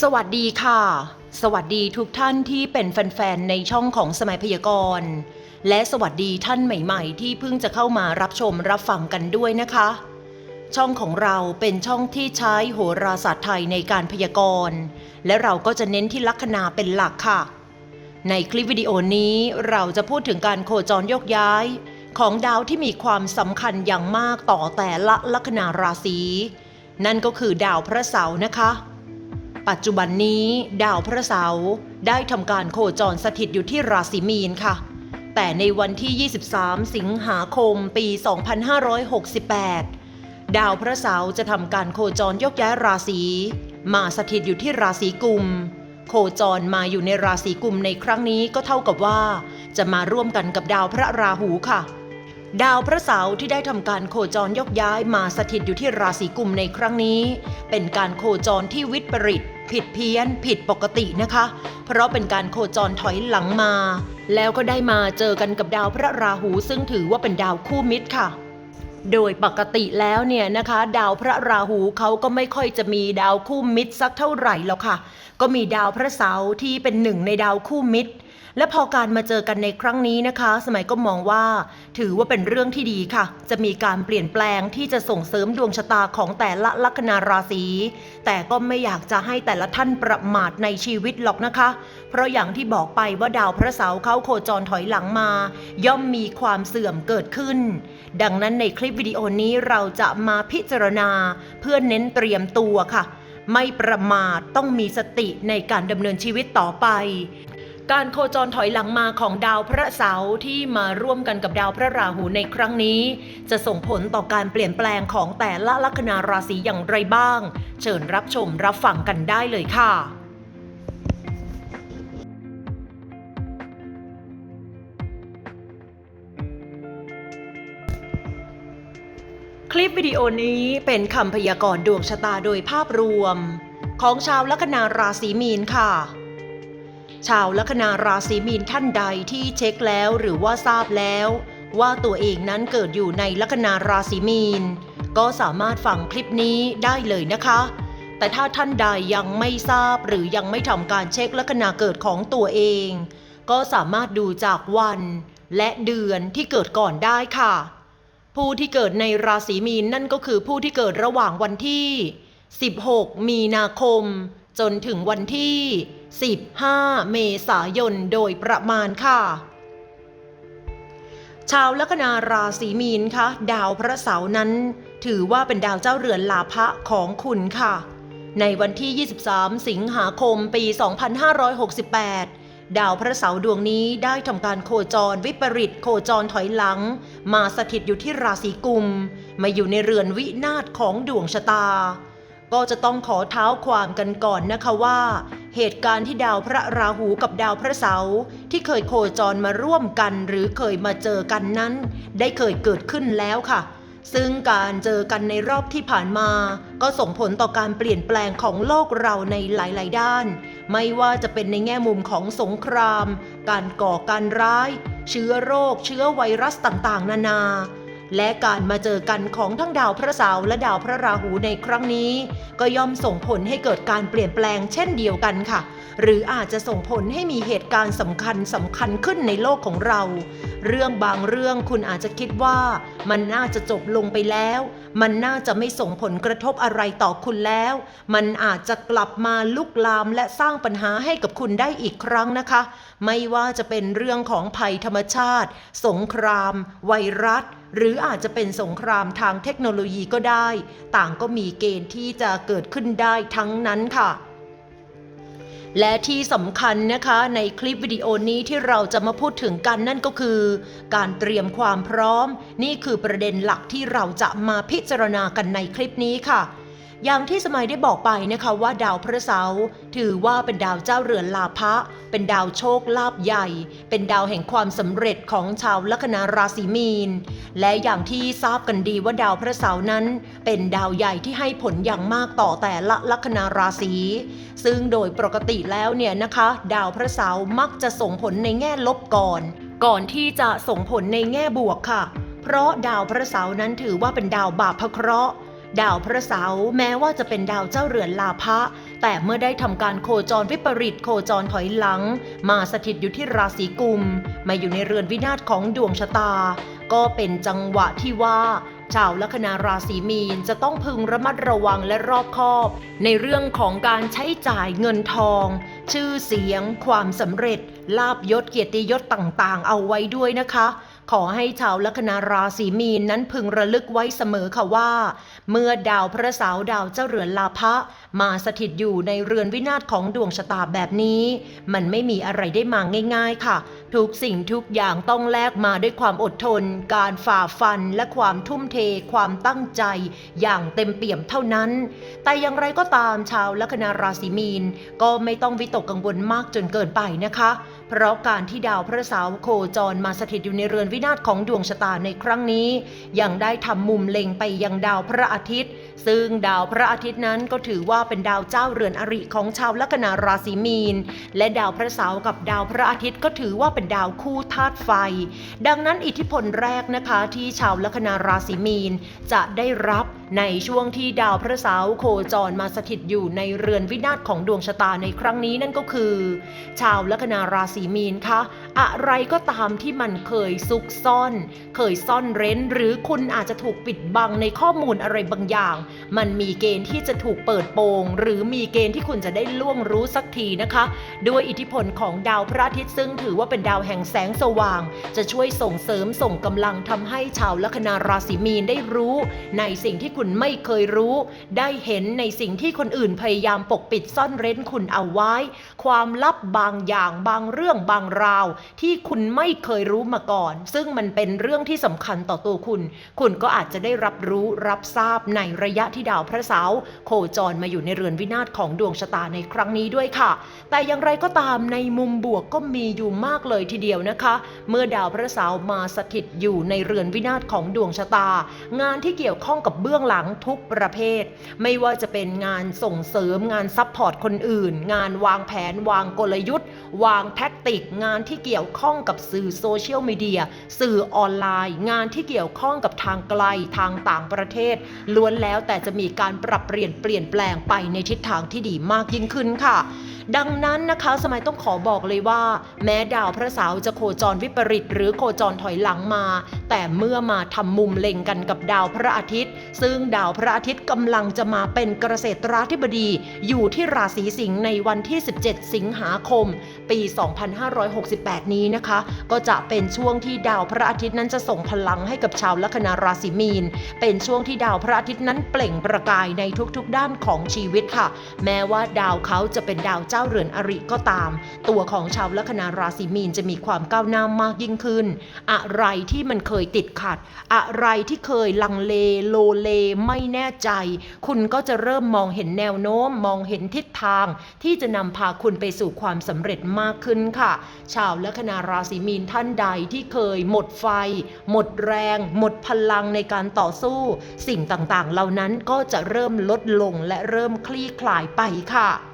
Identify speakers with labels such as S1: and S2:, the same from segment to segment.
S1: สวัสดีค่ะ สวัสดีทุกท่านที่เป็นแฟนๆ ในช่องของสมัยพยากรณ์ และสวัสดีท่านใหม่ๆ ที่เพิ่งจะเข้ามารับชมรับฟังกันด้วยนะคะ ช่องของเราเป็นช่องที่ใช้โหราศาสตร์ไทยในการพยากรณ์ และเราก็จะเน้นที่ลัคนาเป็นหลักค่ะ ในคลิปวิดีโอนี้เราจะพูดถึงการโคจรโยกย้าย ของดาวที่มีความสำคัญอย่างมากต่อแต่ละลัคนาราศีนั่นก็คือดาวพระเสาร์นะคะ ปัจจุบันนี้ดาวพระเสาร์ได้ทำการโคจรสถิตอยู่ที่ราศีมีนค่ะ แต่ในวันที่ 23 สิงหาคมปี 2568 ดาวพระเสาร์จะทำการโคจรยกย้ายราศีมาสถิตอยู่ที่ราศีกุม โคจรมาอยู่ในราศีกุมในครั้งนี้ก็เท่ากับว่า จะมาร่วมกันกับดาวพระราหูค่ะ ดาวพระเสาร์ที่ได้ทำการโคจรยกย้ายมาสถิตอยู่ที่ราศีกุมในครั้งนี้ เป็นการโคจรที่วิปริต ผิดเพี้ยนผิดปกตินะคะ เพราะเป็นการโคจรถอยหลังมา แล้วก็ได้มาเจอกันกับดาวพระราหูซึ่งถือว่าเป็นดาวคู่มิตรค่ะ โดยปกติแล้วเนี่ยนะคะ ดาวพระราหูเขาก็ไม่ค่อยจะมีดาวคู่มิตรสักเท่าไหร่หรอกค่ะ ก็มีดาวพระเสาร์ที่เป็นหนึ่งในดาวคู่มิตร และพอการมาเจอกันในครั้งนี้นะคะ สมัยก็มองว่า ถือว่าเป็นเรื่องที่ดีค่ะ จะมีการเปลี่ยนแปลงที่จะส่งเสริมดวงชะตาของแต่ละลัคนาราศีแต่ก็ไม่อยากจะให้แต่ละท่านประมาทในชีวิตหรอกนะคะ เพราะอย่างที่บอกไปว่าดาวพระเสาร์เขาโคจรถอยหลังมา ย่อมมีความเสื่อมเกิดขึ้น ดังนั้นในคลิปวิดีโอนี้เราจะมาพิจารณา เพื่อเน้นเตรียมตัวค่ะ ไม่ประมาทต้องมีสติในการดำเนินชีวิตต่อไป การโคจรถอยหลังมาของดาวพระเสาร์ที่มาร่วมกันกับดาวพระราหูในครั้งนี้ จะส่งผลต่อการเปลี่ยนแปลงของแต่ละลัคนาราศีอย่างไรบ้าง เชิญรับชมรับฟังกันได้เลยค่ะคลิปวิดีโอนี้เป็นคำพยากรณ์ดวงชะตาโดยภาพรวม ของชาวลัคนาราศีมีนค่ะ ชาวลัคนาราศีมีนท่านใดที่เช็คแล้วหรือว่าทราบแล้ว ว่าตัวเองนั้นเกิดอยู่ในลัคนาราศีมีน ก็สามารถฟังคลิปนี้ได้เลยนะคะ แต่ถ้าท่านใดยังไม่ทราบหรือยังไม่ทำการเช็คลัคนาเกิดของตัวเอง ก็สามารถดูจากวัน และเดือนที่เกิดก่อนได้ค่ะ ผู้ที่เกิดในราศีมีนนั่นก็คือผู้ที่เกิดระหว่างวันที่ 16 มีนาคม จนถึงวันที่ 15 เมษายนโดยประมาณค่ะ ชาวลัคนาราศีมีนคะดาวพระเสาร์นั้น ถือว่าเป็นดาวเจ้าเรือนลาภะของคุณค่ะ ในวันที่ 23 สิงหาคมปี 2568 ดาวพระเสาร์ดวงนี้ได้ทำการโคจรวิปริตโคจรถอยหลัง มาสถิตอยู่ที่ราศีกุม มาอยู่ในเรือนวินาศของดวงชะตา ก็จะต้องขอเท้าความกันก่อนนะคะว่า เหตุการณ์ที่ดาวพระราหูกับดาวพระเสาร์ที่เคยโคจรมาร่วมกันหรือเคยมาเจอกันนั้น ได้เคยเกิดขึ้นแล้วค่ะ ซึ่งการเจอกันในรอบที่ผ่านมา ก็ส่งผลต่อการเปลี่ยนแปลงของโลกเราในหลาย ๆ ด้าน ไม่ว่าจะเป็นในแง่มุมของสงคราม การก่อการร้าย เชื้อโรค เชื้อไวรัสต่าง ๆ นานา และการมาเจอกันของทั้งดาวพระเสาร์และดาวพระราหูในครั้งนี้ ก็ย่อมส่งผลให้เกิดการเปลี่ยนแปลงเช่นเดียวกันค่ะ หรืออาจจะส่งผลให้มีเหตุการณ์สำคัญสำคัญขึ้นในโลกของเรา เรื่องบางเรื่องคุณอาจจะคิดว่ามันน่าจะจบลงไปแล้ว มันน่าจะไม่ส่งผลกระทบอะไรต่อคุณแล้ว มันอาจจะกลับมาลุกลามและสร้างปัญหาให้กับคุณได้อีกครั้งนะคะ ไม่ว่าจะเป็นเรื่องของภัยธรรมชาติ สงคราม ไวรัส หรืออาจจะเป็นสงครามทางเทคโนโลยีก็ได้ ต่างก็มีเกณฑ์ที่จะเกิดขึ้นได้ทั้งนั้นค่ะ และที่สำคัญนะคะในคลิปวิดีโอนี้ที่เราจะมาพูดถึงกันนั่นก็คือ การเตรียมความพร้อม นี่คือประเด็นหลักที่เราจะมาพิจารณากันในคลิปนี้ค่ะ อย่างที่สมัยได้บอกไปนะคะว่าดาวพระเสาร์ถือว่าเป็นดาวเจ้าเรือนลาภะเป็นดาวโชคลาภใหญ่ เป็นดาวแห่งความสำเร็จของชาวลัคนาราศีมีน และอย่างที่ทราบกันดีว่าดาวพระเสาร์นั้น เป็นดาวใหญ่ที่ให้ผลอย่างมากต่อแต่ละลัคนาราศีซึ่งโดยปกติแล้วเนี่ยนะคะ ดาวพระเสาร์มักจะส่งผลในแง่ลบก่อน ก่อนที่จะส่งผลในแง่บวกค่ะ เพราะดาวพระเสาร์นั้นถือว่าเป็นดาวบาปพระเคราะห์ ดาวพระเสาร์แม้ว่าจะเป็นดาวเจ้าเรือนลาภะแต่เมื่อได้ทำการโคจรวิปริตโคจรถอยหลัง มาสถิตอยู่ที่ราศีกุม มาอยู่ในเรือนวินาศของดวงชะตา ก็เป็นจังหวะที่ว่าชาวลัคนาราศีมีนจะต้องพึงระมัดระวังและรอบคอบ ในเรื่องของการใช้จ่ายเงินทอง ชื่อเสียง ความสำเร็จ ลาบยศเกียรติยศต่างๆ เอาไว้ด้วยนะคะ ขอให้ชาวลัคนาราศีมีนนั้นพึงระลึกไว้เสมอค่ะว่า เมื่อดาวพระเสาร์ดาวเจ้าเรือนลาภะมาสถิตอยู่ในเรือนวินาศของดวงชะตาแบบนี้ มันไม่มีอะไรได้มาง่าย ๆ ค่ะ ทุกสิ่งทุกอย่างต้องแลกมาด้วยความอดทน การฝ่าฟันและความทุ่มเท ความตั้งใจอย่างเต็มเปี่ยมเท่านั้น แต่อย่างไรก็ตามชาวลัคนาราศีมีนก็ไม่ต้องวิตกกังวลมากจนเกินไปนะคะ เพราะการที่ดาวพระเสาร์โคจรมาสถิตอยู่ในเรือนวินาศของดวงชะตาในครั้งนี้ ยังได้ทำมุมเล็งไปยังดาวพระอาทิตย์ ซึ่งดาวพระอาทิตย์นั้นก็ถือว่าเป็นดาวเจ้าเรือนอริของชาวลัคนาราศีมีน และดาวพระเสาร์กับดาวพระอาทิตย์ก็ถือว่าเป็นดาวคู่ธาตุไฟ ดังนั้นอิทธิพลแรกนะคะที่ชาวลัคนาราศีมีนจะได้รับ ในช่วงที่ดาวพระเสาร์โคจรมาสถิตอยู่ในเรือนวินาศของดวงชะตาในครั้งนี้นั่นก็คือ ชาวลัคนาราศีมีนคะอะไรก็ตามที่มันเคยซุกซ่อน เคยซ่อนเร้น หรือคุณอาจจะถูกปิดบังในข้อมูลอะไรบางอย่าง มันมีเกณฑ์ที่จะถูกเปิดโปง หรือมีเกณฑ์ที่คุณจะได้ล่วงรู้สักทีนะคะ ด้วยอิทธิพลของดาวพระอาทิตย์ซึ่งถือว่าเป็นดาวแห่งแสงสว่าง จะช่วยส่งเสริมส่งกำลังทำให้ชาวลัคนาราศีมีนได้รู้ ในสิ่งที่คุณณไม่เคยรู้ ได้เห็นในสิ่งที่คนอื่นพยายามปกปิดซ่อนเร้นคุณเอาไว้ ความลับบางอย่างบางเรื่องบางราว ที่คุณไม่เคยรู้มาก่อน ซึ่งมันเป็นเรื่องที่สำคัญต่อตัวคุณ คุณก็อาจจะได้รับรู้รับทราบในระยะที่ดาวพระเสาร์โคจรมาอยู่ในเรือนวินาศของดวงชะตาในครั้งนี้ด้วยค่ะ แต่อย่างไรก็ตามในมุมบวกก็มีอยู่มากเลยทีเดียวนะคะ เมื่อดาวพระเสาร์มาสถิตอยู่ในเรือนวินาศของดวงชะตา งานที่เกี่ยวข้องกับเบื้องหลังทุกประเภท ไม่ว่าจะเป็นงานส่งเสริมงานซัพพอร์ตคนอื่น งานวางแผนวางกลยุทธ์ วางแท็กติก งานที่เกี่ยวข้องกับสื่อโซเชียลมีเดียสื่อออนไลน์ งานที่เกี่ยวข้องกับทางไกลทางต่างประเทศ ล้วนแล้วแต่จะมีการปรับเปลี่ยนเปลี่ยนแปลงไปในทิศทางที่ดีมากยิ่งขึ้นค่ะ ดังนั้นนะคะสมัยต้องขอบอกเลยว่า แม้ดาวพระเสาร์จะโคจรวิปริต หรือโคจรถอยหลังมา แต่เมื่อมาทำมุมเล็งกันกับดาวพระอาทิตย์ ซึ่งดาวพระอาทิตย์กำลังจะมาเป็นเกษตราธิบดี อยู่ที่ราศีสิงห์ในวันที่ 17 สิงหาคม ปี 2568 นี้นะคะ ก็จะเป็นช่วงที่ดาวพระอาทิตย์นั้นจะส่งพลังให้กับชาวลัคนาราศีมีน เป็นช่วงที่ดาวพระอาทิตย์นั้นเปล่งประกายในทุกๆด้านของชีวิตค่ะ แม้ว่าดาวเขาจะเป็นดาวเจ้าเรือนอริก็ตาม ตัวของชาวลัคนาราศีมีนจะมีความก้าวหน้ามากยิ่งขึ้น อะไรที่มันเคยติดขัด อะไรที่เคยลังเลโลเลไม่แน่ใจ คุณก็จะเริ่มมองเห็นแนวโน้ม มองเห็นทิศทาง ที่จะนำพาคุณไปสู่ความสำเร็จมากขึ้นค่ะ ชาวลัคนาราศีมีนท่านใดที่เคยหมดไฟ หมดแรง หมดพลังในการต่อสู้ สิ่งต่างๆ เหล่านั้นก็จะเริ่มลดลงและเริ่มคลี่คลายไปค่ะ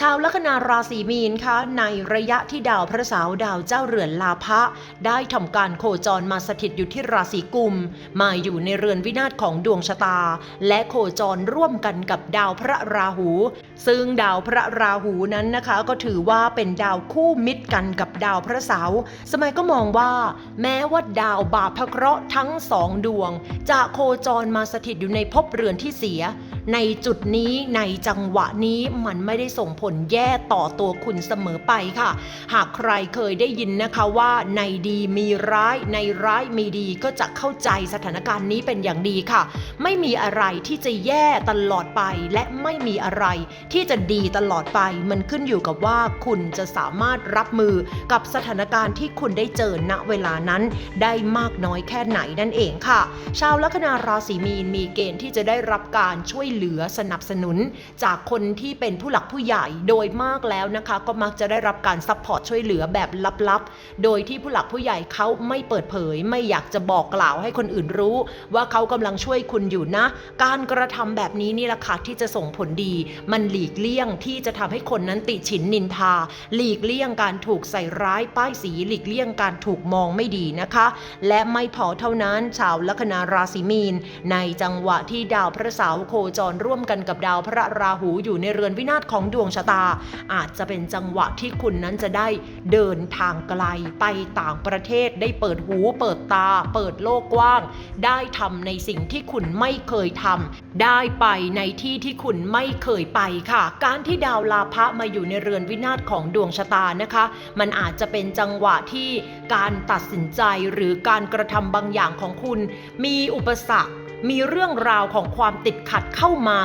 S1: ชาวลัคนาราศีมีนคะในระยะที่ดาวพระเสาร์ดาวเจ้าเรือนลาภะได้ทำการโคจรมาสถิตอยู่ที่ราศีกุม มาอยู่ในเรือนวินาศของดวงชะตา และโคจรร่วมกันกับดาวพระราหู ซึ่งดาวพระราหูนั้นนะคะก็ถือว่าเป็นดาวคู่มิตรกันกับดาวพระเสาร์สมัยก็มองว่า แม้ว่าดาวบาปพระเคราะห์ทั้งสองดวง จะโคจรมาสถิตอยู่ในภพเรือนที่เสีย ในจุดนี้ในจังหวะนี้มันไม่ได้ส่งผลแย่ต่อตัวคุณเสมอไปค่ะ หากใครเคยได้ยินนะคะว่าในดีมีร้ายในร้ายมีดีก็จะเข้าใจสถานการณ์นี้เป็นอย่างดีค่ะ ไม่มีอะไรที่จะแย่ตลอดไป และไม่มีอะไรที่จะดีตลอดไป มันขึ้นอยู่กับว่าคุณจะสามารถรับมือกับสถานการณ์ที่คุณได้เจอณเวลานั้น ได้มากน้อยแค่ไหนนั่นเองค่ะ ชาวลัคนาราศีมีนมีเกณฑ์ที่จะได้รับการช่วยเหลือสนับสนุน จากคนที่เป็นผู้หลักผู้ใหญ่โดยมากแล้วนะคะ ก็มักจะได้รับการซัพพอร์ตช่วยเหลือแบบลับๆ โดยที่ผู้หลักผู้ใหญ่เขาไม่เปิดเผย ไม่อยากจะบอกกล่าวให้คนอื่นรู้ ว่าเขากำลังช่วยคุณอยู่นะ การกระทำแบบนี้นี่แหละค่ะที่จะส่งผลดี มันหลีกเลี่ยงที่จะทำให้คนนั้นติฉินนินทา หลีกเลี่ยงการถูกใส่ร้ายป้ายสีหลีกเลี่ยงการถูกมองไม่ดีนะคะ และไม่พอเท่านั้นชาวลัคนาราศีมีน ในจังหวะที่ดาวพระเสาโคจรร่วมกันกับดาวพระราหูอยู่ในเรือนวินาศของดวงชะตา อาจจะเป็นจังหวะที่คุณนั้นจะได้เดินทางไกลไปต่างประเทศได้เปิดหูเปิดตา เปิดโลกกว้าง ได้ทำในสิ่งที่คุณไม่เคยทำได้ไปในที่ที่คุณไม่เคยไปค่ะ การที่ดาวลาภะมาอยู่ในเรือนวินาศของดวงชะตานะคะ มันอาจจะเป็นจังหวะที่การตัดสินใจหรือการกระทำบางอย่างของคุณ มีอุปสรรค มีเรื่องราวของความติดขัดเข้ามา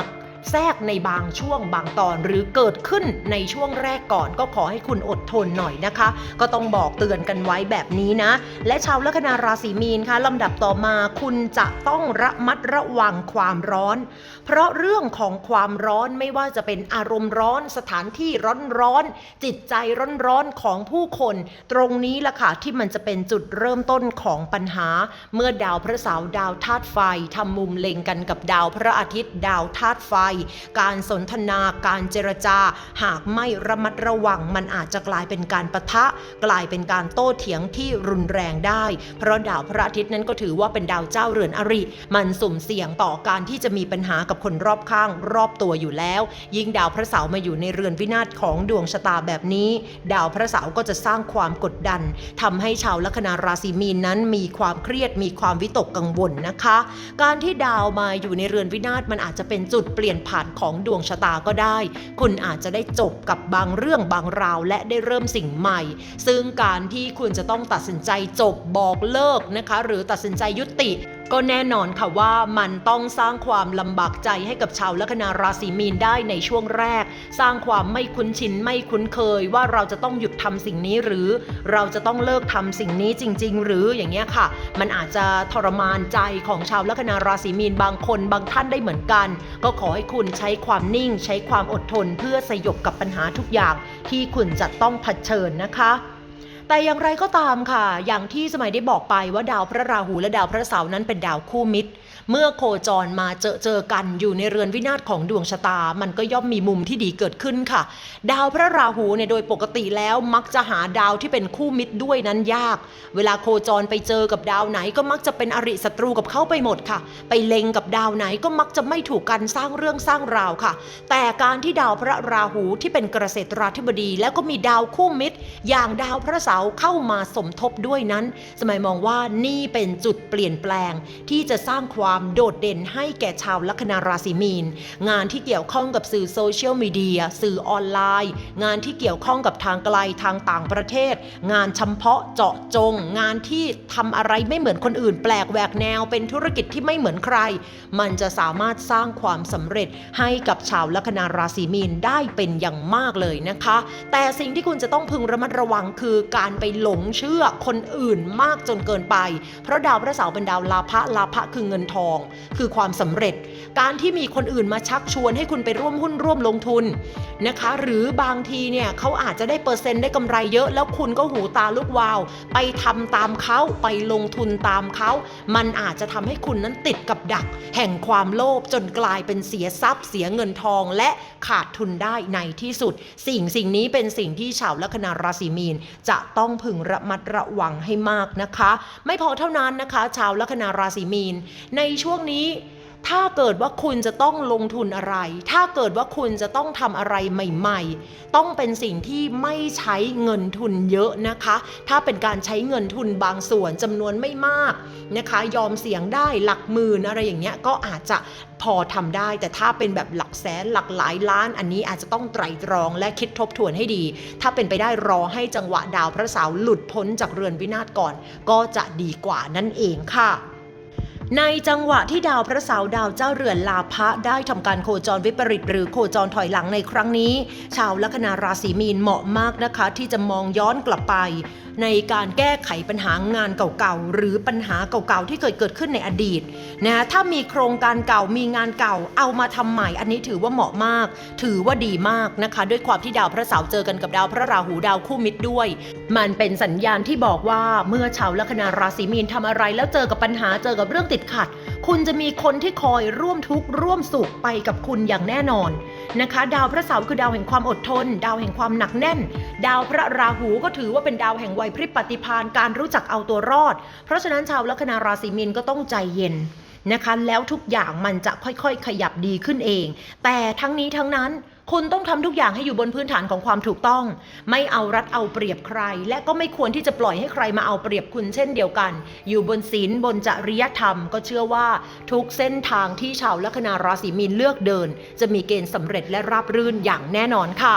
S1: แทรกในบางช่วงบางตอนหรือเกิดขึ้นในช่วงแรกก่อน ก็ขอให้คุณอดทนหน่อยนะคะ ก็ต้องบอกเตือนกันไว้แบบนี้นะ และชาวลัคนาราศีมีนคะลำดับต่อมาคุณจะต้องระมัดระวังความร้อน เพราะเรื่องของความร้อนไม่ว่าจะเป็นอารมณ์ร้อน สถานที่ร้อนร้อนๆจิตใจร้อนร้อนๆของผู้คน ตรงนี้ล่ะค่ะที่มันจะเป็นจุดเริ่มต้นของปัญหา เมื่อดาวพระเสาร์ดาวธาตุไฟทำมุมเล็งกันกับดาวพระอาทิตย์ ดาวธาตุไฟการสนทนาการเจรจา หากไม่ระมัดระวังมันอาจจะกลายเป็นการประทะ กลายเป็นการโต้เถียงที่รุนแรงได้ เพราะดาวพระอาทิตย์นั้นก็ถือว่าเป็นดาวเจ้าเรือนอริ มันสุ่มเสี่ยงต่อการที่จะมีปัญหากับคนรอบข้างรอบตัวอยู่แล้ว ยิ่งดาวพระเสาร์มาอยู่ในเรือนวินาศของดวงชะตาแบบนี้ ดาวพระเสาร์ก็จะสร้างความกดดันทำให้ชาวลัคนาราศีมีนนั้นมีความเครียดมีความวิตกกังวลนะคะ การที่ดาวมาอยู่ในเรือนวินาศมันอาจจะเป็นจุดเปลี่ยนผ่านของดวงชะตาก็ได้ คุณอาจจะได้จบกับบางเรื่องบางราวและได้เริ่มสิ่งใหม่ ซึ่งการที่คุณจะต้องตัดสินใจจบบอกเลิกนะคะ หรือตัดสินใจยุติ ก็แน่นอนค่ะว่ามันต้องสร้างความลำบากใจให้กับชาวลัคนาราศีมีนได้ในช่วงแรก สร้างความไม่คุ้นชินไม่คุ้นเคยว่าเราจะต้องหยุดทำสิ่งนี้หรือเราจะต้องเลิกทำสิ่งนี้จริง ๆ หรืออย่างเงี้ยค่ะ มันอาจจะทรมานใจของชาวลัคนาราศีมีนบางคนบางท่านได้เหมือนกัน ก็ขอให้คุณใช้ความนิ่ง ใช้ความอดทนเพื่อสยบกับปัญหาทุกอย่างที่คุณจะต้องเผชิญนะคะ แต่อย่างไรก็ตามค่ะ อย่างที่สมัยได้บอกไปว่าดาวพระราหูและดาวพระเสาร์นั้นเป็นดาวคู่มิตร เมื่อโคจรมาเจอเจอกันอยู่ในเรือนวินาศของดวงชะตา มันก็ย่อมมีมุมที่ดีเกิดขึ้นค่ะ ดาวพระราหูเนี่ยโดยปกติแล้วมักจะหาดาวที่เป็นคู่มิตรด้วยนั้นยาก เวลาโคจรไปเจอกับดาวไหนก็มักจะเป็นอริศัตรูกับเขาไปหมดค่ะ ไปเล็งกับดาวไหนก็มักจะไม่ถูกกันสร้างเรื่องสร้างราวค่ะ แต่การที่ดาวพระราหูที่เป็นเกษตราธิบดี แล้วก็มีดาวคู่มิตร อย่างดาวพระเสาร์เข้ามาสมทบด้วยนั้น สมัยมองว่านี่เป็นจุดเปลี่ยนแปลงที่จะสร้างความโดดเด่นให้แก่ชาวลัคนาราศีมีน งานที่เกี่ยวข้องกับสื่อโซเชียลมีเดียสื่อออนไลน์ งานที่เกี่ยวข้องกับทางไกลทางต่างประเทศ งานเฉพาะเจาะจง งานที่ทำอะไรไม่เหมือนคนอื่น แปลกแหวกแนวเป็นธุรกิจที่ไม่เหมือนใคร มันจะสามารถสร้างความสำเร็จให้กับชาวลัคนาราศีมีนได้เป็นอย่างมากเลยนะคะ แต่สิ่งที่คุณจะต้องพึงระมัดระวังคือการไปหลงเชื่อคนอื่นมากจนเกินไป เพราะดาวพระเสาร์เป็นดาวลาภะลาภะคือเงินทองคือความสำเร็จ การที่มีคนอื่นมาชักชวนให้คุณไปร่วมหุ้นร่วมลงทุนนะคะ หรือบางทีเนี่ยเขาอาจจะได้เปอร์เซ็นต์ได้กำไรเยอะ แล้วคุณก็หูตาลูกวาว ไปทำตามเขาไปลงทุนตามเขา มันอาจจะทำให้คุณนั้นติดกับดัก แห่งความโลภจนกลายเป็นเสียทรัพย์ เสียเงินทองและขาดทุนได้ในที่สุด สิ่งสิ่งนี้เป็นสิ่งที่ชาวลัคนาราศีมีน จะต้องพึงระมัดระวังให้มากนะคะ ไม่พอเท่านั้นนะคะ ชาวลัคนาราศีมีน ในช่วงนี้ ถ้าเกิดว่าคุณจะต้องลงทุนอะไร ถ้าเกิดว่าคุณจะต้องทำอะไรใหม่ๆ ต้องเป็นสิ่งที่ไม่ใช้เงินทุนเยอะนะคะ ถ้าเป็นการใช้เงินทุนบางส่วนจำนวนไม่มากนะคะ ยอมเสี่ยงได้หลักหมื่นอะไรอย่างเงี้ยก็อาจจะพอทำได้แต่ถ้าเป็นแบบหลักแสนหลักหลายล้าน อันนี้อาจจะต้องไตรตรองและคิดทบทวนให้ดี ถ้าเป็นไปได้รอให้จังหวะดาวพระเสาร์หลุดพ้นจากเรือนวินาศก่อน ก็จะดีกว่านั่นเองค่ะ ในจังหวะที่ดาวพระเสาร์ดาวเจ้าเรือนลาภะได้ทำการโคจรวิปริตหรือโคจรถอยหลังในครั้งนี้ ชาวลัคนาราศีมีนเหมาะมากนะคะ ที่จะมองย้อนกลับไป ในการแก้ไขปัญหางานเก่าๆหรือปัญหาเก่าๆที่เคยเกิดขึ้นในอดีตนะถ้ามีโครงการเก่ามีงานเก่าเอามาทำใหม่ อันนี้ถือว่าเหมาะมาก ถือว่าดีมากนะคะ ด้วยความที่ดาวพระเสาร์เจอกันกับดาวพระราหูดาวคู่มิตรด้วย มันเป็นสัญญาณที่บอกว่าเมื่อชาวลัคนาราศีมีนทำอะไรแล้วเจอกับปัญหาเจอกับเรื่องติดขัด คุณจะมีคนที่คอยร่วมทุกข์ร่วมสุขไปกับคุณอย่างแน่นอนนะคะ ดาวพระเสาร์คือดาวแห่งความอดทน ดาวแห่งความหนักแน่น ดาวพระราหูก็ถือว่าเป็นดาวแห่งวัยพริบปฏิภาณการรู้จักเอาตัวรอด เพราะฉะนั้นชาวลัคนาราศีมีนก็ต้องใจเย็นนะคะ แล้วทุกอย่างมันจะค่อยๆ ขยับดีขึ้นเอง แต่ทั้งนี้ทั้งนั้น คุณต้องทำทุกอย่างให้อยู่บนพื้นฐานของความถูกต้อง ไม่เอารัดเอาเปรียบใคร และก็ไม่ควรที่จะปล่อยให้ใครมาเอาเปรียบคุณเช่นเดียวกัน อยู่บนศีลบนจริยธรรม ก็เชื่อว่าทุกเส้นทางที่ชาวลัคนาราศีมีนเลือกเดิน จะมีเกณฑ์สำเร็จและราบรื่นอย่างแน่นอนค่ะ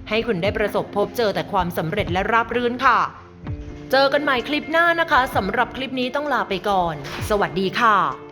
S1: ให้คุณได้ประสบพบเจอแต่ความสำเร็จและราบรื่นค่ะ เจอกันใหม่คลิปหน้านะคะสำหรับคลิปนี้ต้องลาไปก่อน สวัสดีค่ะ